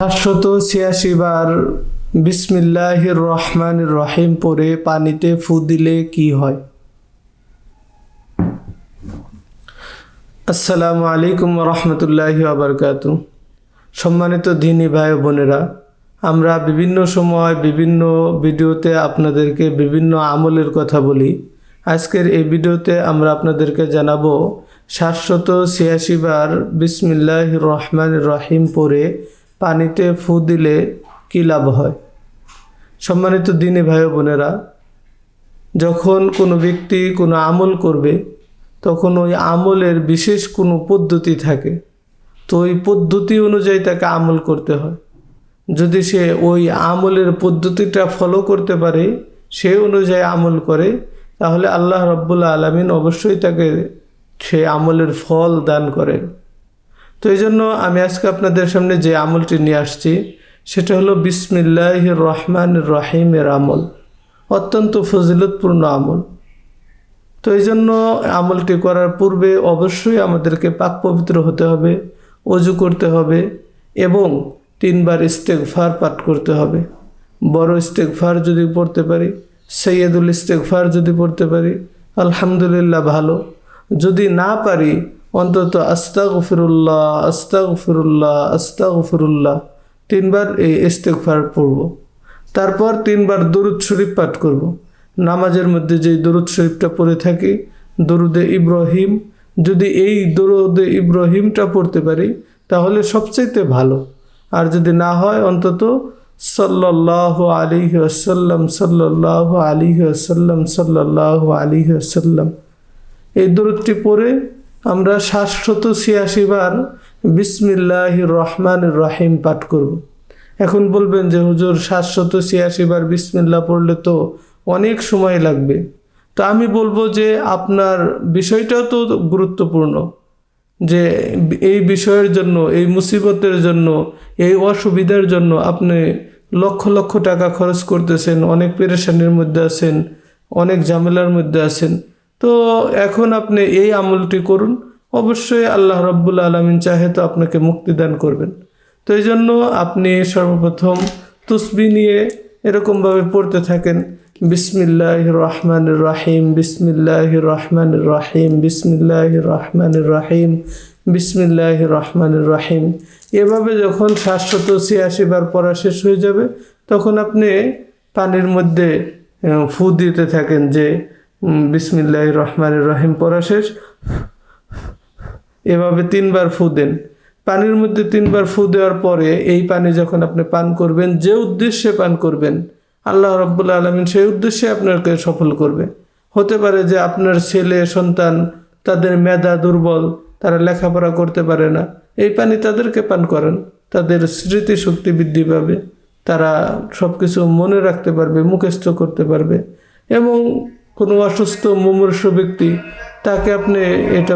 সাতশত ছিয়াশি বার বিসমিল্লাহির রহমান রহিম পরে পানিতে ফু দিলে কি হয়? আসসালামু আলাইকুম রহমতুল্লাহি আবরকাত সম্মানিত দিনী ভাই বোনেরা, আমরা বিভিন্ন সময় বিভিন্ন ভিডিওতে আপনাদেরকে বিভিন্ন আমলের কথা বলি। আজকের এই ভিডিওতে আমরা আপনাদেরকে জানাব সাতশত ছিয়াশি বার বিসমিল্লাহ রহমান রহিম পরে পানিতে ফু দিলে কী লাভ হয়? সম্মানিত দিনে ভাই বোনেরা, যখন কোনো ব্যক্তি কোনো আমল করবে, তখন ওই আমলের বিশেষ কোনো পদ্ধতি থাকে। তো ওই পদ্ধতি অনুযায়ী তাকে আমল করতে হয়। যদি সে ওই আমলের পদ্ধতিটা ফলো করতে পারে, সে অনুযায়ী আমল করে, তাহলে আল্লাহ রব্বুল্লা আলমিন অবশ্যই তাকে সে আমলের ফল দান করেন। তো এই জন্য আমি আজকে আপনাদের সামনে যে আমলটি নিয়ে আসছি, সেটা হলো বিসমিল্লাহ রহমান রহিমের আমল। অত্যন্ত ফজিলতপূর্ণ আমল। তো এই জন্য আমলটি করার পূর্বে অবশ্যই আমাদেরকে পাক পবিত্র হতে হবে, অজু করতে হবে এবং তিনবার ইস্তেকফার পাঠ করতে হবে। বড় ইস্তেকফার যদি পড়তে পারি, সৈয়দুল ইস্তেকফার যদি পড়তে পারি, আলহামদুলিল্লাহ ভালো। যদি না পারি অন্তত আস্তাক ফিরুল্লাহ আস্তাক ফিরুল্লাহ আস্তাক ফিরুল্লাহ তিনবার এই ইস্তেকফার পড়ব। তারপর তিনবার দরুদ শরীফ পাঠ করব। নামাজের মধ্যে যে দরুদ শরীফটা পড়ে থাকি, দরুদে ইব্রাহিম, যদি এই দরুদে ইব্রাহিমটা পড়তে পারি, তাহলে সবচাইতে ভালো। আর যদি না হয়, অন্তত সাল্লাহ আলী আসাল্লাম সাল্লাহ আলী আসাল্লাম সাল্লাহ আলী আসাল্লাম এই দরুদটি পড়ে আমরা সাতশত ছিয়াশি বার বিসমিল্লাহ রহমান রহিম পাঠ করব। এখন বলবেন যে, হুজুর, সাতশত ছিয়াশি বার বিসমিল্লা পড়লে তো অনেক সময় লাগবে। তো আমি বলব যে, আপনার বিষয়টাও তো গুরুত্বপূর্ণ যে, এই বিষয়ের জন্য, এই মুসিবতের জন্য, এই অসুবিধার জন্য আপনি লক্ষ লক্ষ টাকা খরচ করতেছেন, অনেক পেরেশানির মধ্যে আছেন, অনেক ঝামেলার মধ্যে আছেন। তো এখন আপনি এই আমলটি করুন। অবশ্যই আল্লাহ রব্বুল আলমিন চাহে তো আপনাকে মুক্তিদান করবেন। তো এই জন্য আপনি সর্বপ্রথম তুসবি নিয়ে এরকমভাবে পড়তে থাকেন। বিসমিল্লাহ রহমান রাহিম বিসমিল্লাহ রহমান রাহিম বিসমিল্লাহ রহমান রাহিম বিসমিল্লাহ রহমান রাহিম। এভাবে যখন সাতশত ছিয়াশি বার পড়া শেষ হয়ে যাবে, তখন আপনি পানির মধ্যে ফু দিতে থাকেন যে বিসমিল্লাহ রহমান রহিম পড়া শেষ। এভাবে তিনবার ফু দেন। পানির মধ্যে তিনবার ফু দেওয়ার পরে এই পানি যখন আপনি পান করবেন, যে উদ্দেশ্যে পান করবেন, আল্লাহ রব্বুল আলমিন সেই উদ্দেশ্যে আপনাকে সফল করবে। হতে পারে যে আপনার ছেলে, সন্তান তাদের মেধা দুর্বল, তারা লেখাপড়া করতে পারে না। এই পানি তাদেরকে পান করেন, তাদের স্মৃতিশক্তি বৃদ্ধি পাবে, তারা সব কিছু মনে রাখতে পারবে, মুখস্থ করতে পারবে এবং কোনো অসুস্থ, মুমূর্ষ ব্যক্তি, তাকে আপনি এটা